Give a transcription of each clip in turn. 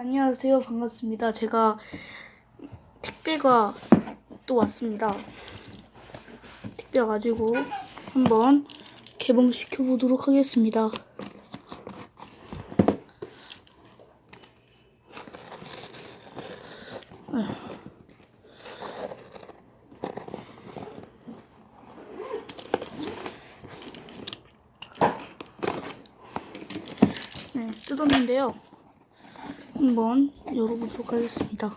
안녕하세요. 반갑습니다. 제가 택배가 또 왔습니다. 택배 가지고 한번 개봉시켜 보도록 하겠습니다. 네, 뜯었는데요. 한번 열어보도록 하겠습니다.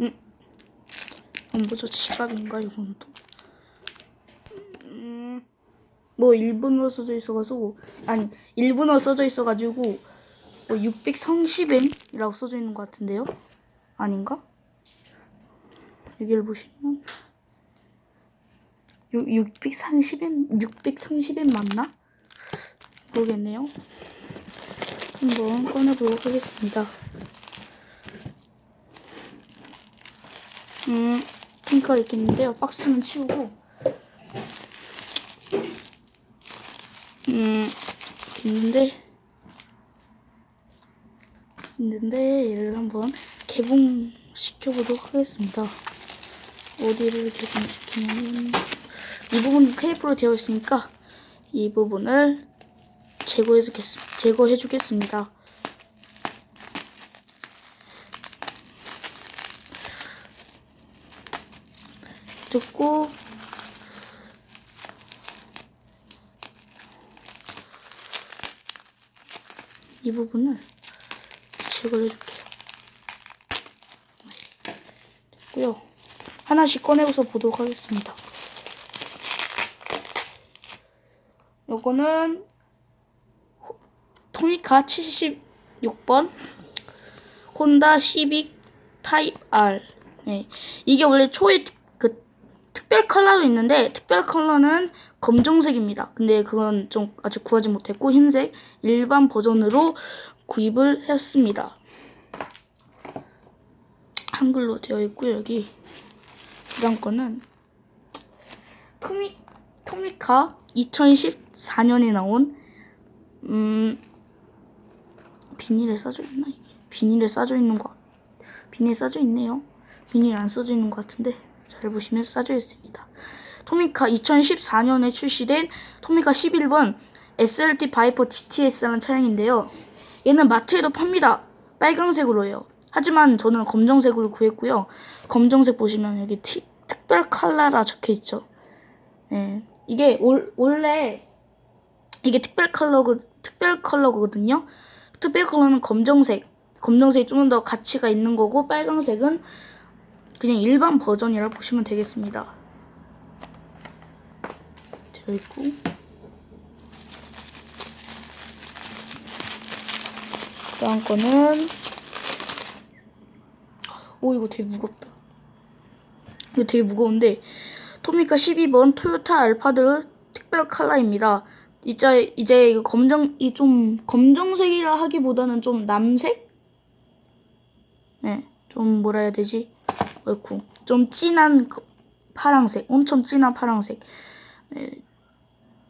음, 안 보죠? 지갑인가 이건 또? 음, 뭐 일본어로 써져 있어가지고 아니 일본어 써져 있어가지고 뭐 630엔이라고 써져 있는 것 같은데요? 아닌가? 여기를 보시면 630엔 630엔 맞나? 모르겠네요. 한번 꺼내보도록 하겠습니다. 음, 핑크가 이렇게 있는데요. 박스는 치우고 음, 이렇게 있는데 있는데 얘를 한번 개봉시켜보도록 하겠습니다. 어디를 개봉시키냐면 이 부분 테이프로 되어 있으니까 이 부분을 제거해 주겠, 제거해 주겠습니다. 듣고 이 부분을 제거해 줄게요. 됐고요. 하나씩 꺼내서 보도록 하겠습니다. 요거는 호- 토미카 76번 혼다 시빅 타입 R 네. 이게 원래 초에 특- 그 특별 컬러도 있는데 특별 컬러는 검정색입니다. 근데 그건 좀 아직 구하지 못했고 흰색 일반 버전으로 구입을 했습니다. 한글로 되어 있고요. 여기 그다음 거는 토미 토미카 2014년에 나온 음 비닐에 싸져 있나 이게 비닐에 싸져 있는 거 비닐 싸져 있네요. 비닐 안 써져 있는 것 같은데 잘 보시면 싸져 있습니다. 토미카 2014년에 출시된 토미카 11번 SLT 바이퍼 GTS라는 차량인데요. 얘는 마트에도 팝니다. 빨강색으로요. 하지만 저는 검정색으로 구했고요. 검정색 보시면 여기 티, 특별 컬러라 적혀 있죠. 네. 이게 올, 원래 이게 특별 컬러 특별 컬러거든요. 특별 컬러는 검정색. 검정색이 좀 더 가치가 있는 거고 빨강색은 그냥 일반 버전이라 보시면 되겠습니다. 되어 있고 다음 거는 오 이거 되게 무겁다. 이거 되게 무거운데 토미카 12번 토요타 알파드 특별 컬러입니다. 이제 이제 이거 검정 이 좀 검정색이라 하기보다는 좀 남색? 네, 좀 뭐라 해야 되지? 어이쿠, 좀 진한 그 파랑색, 엄청 진한 파랑색. 네,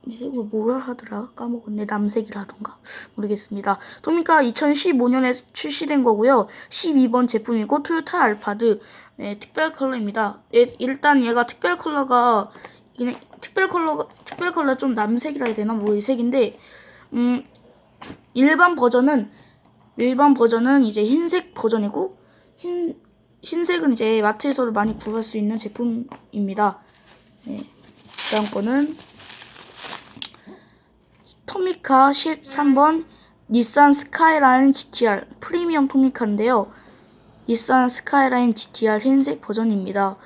이색을 뭐라 하더라? 까먹었네. 남색이라던가. 모르겠습니다. 토미카 2015년에 출시된 거고요. 12번 제품이고 토요타 알파드 네, 특별 컬러입니다. 예, 일단 얘가 특별 컬러가 그냥 특별 컬러가 특별 컬러 좀 남색이라 해야 되나 뭐 이 색인데 음 일반 버전은 일반 버전은 이제 흰색 버전이고 흰 흰색은 이제 마트에서도 많이 구할 수 있는 제품입니다. 네. 다음 거는 토미카 13번 닛산 스카이라인 GTR 프리미엄 토미카인데요. 닛산 스카이라인 GTR 흰색 버전입니다.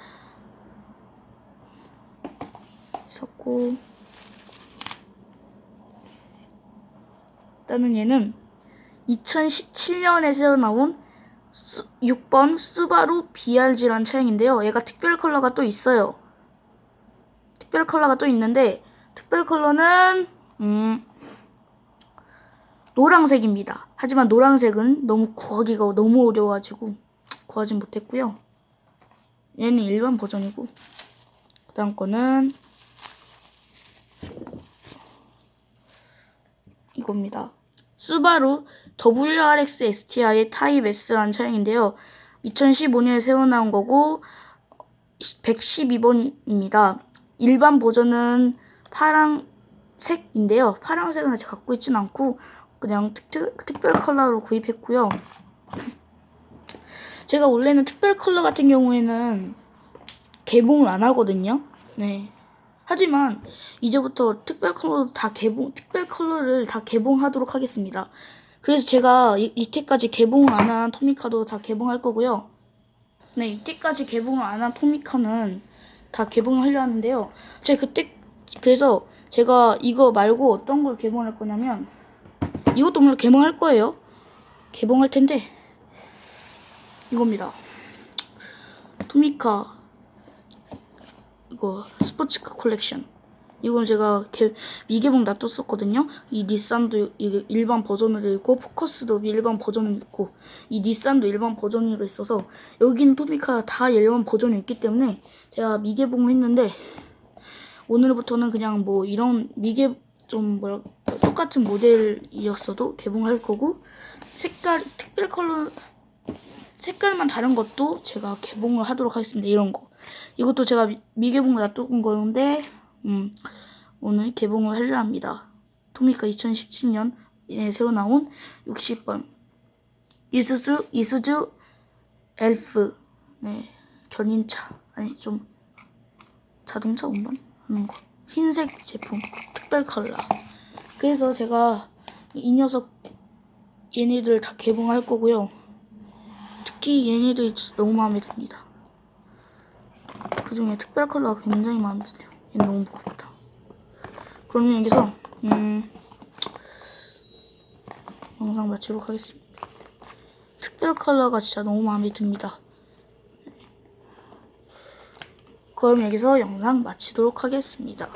섞고 일단은 얘는 2017년에 새로 나온 수, 6번 수바루 BRG라는 차량인데요. 얘가 특별 컬러가 또 있어요. 특별 컬러가 또 있는데 특별 컬러는 음 노란색입니다. 하지만 노란색은 너무 구하기가 너무 어려워가지고 구하진 못했고요. 얘는 일반 버전이고 그 다음 거는 이겁니다. 수바루 WRX STI 타입 S라는 차량인데요. 2015년에 새로 나온 거고 112번입니다. 일반 버전은 파랑색인데요. 파랑색은 아직 갖고 있진 않고 그냥 특별, 특별 컬러로 구입했고요. 제가 원래는 특별 컬러 같은 경우에는 개봉을 안 하거든요. 네. 하지만 이제부터 특별 컬러 다 개봉, 특별 컬러를 다 개봉하도록 하겠습니다. 그래서 제가 이, 이때까지 개봉을 안한 토미카도 다 개봉할 거고요. 네, 이때까지 개봉을 안한 토미카는 다 개봉을 하려 하는데요. 제가 그때 그래서 제가 이거 말고 어떤 걸 개봉할 거냐면 이것도 물론 개봉할 거예요. 개봉할 텐데 이겁니다. 토미카 이거 스포츠카 콜렉션. 이건 제가 개, 미개봉 놔뒀었거든요. 이 닛산도 이게 일반 버전으로 있고 포커스도 일반 버전으로 있고 이 닛산도 일반 버전으로 있어서 여기는 토미카 다 일반 버전이 있기 때문에 제가 미개봉을 했는데 오늘부터는 그냥 뭐 이런 미개 좀 뭐랄까 똑같은 모델이었어도 개봉할 거고 색깔 특별 컬러 색깔만 다른 것도 제가 개봉을 하도록 하겠습니다. 이런 거. 이것도 제가 미, 미개봉을 놔둔 거는데, 음, 오늘 개봉을 하려 합니다. 토미카 2017년에 새로 나온 60번. 이수zu, 이수zu 엘프. 네. 견인차. 아니, 좀, 자동차 운반 하는 거. 흰색 제품. 특별 컬러. 그래서 제가 이 녀석, 얘네들 다 개봉할 거고요. 특히 얘네들이 진짜 너무 마음에 듭니다. 그 중에 특별 컬러가 굉장히 드네요. 얘는 너무 무겁다. 그러면 여기서 음, 영상 마치도록 하겠습니다. 특별 컬러가 진짜 너무 마음에 듭니다. 그럼 여기서 영상 마치도록 하겠습니다.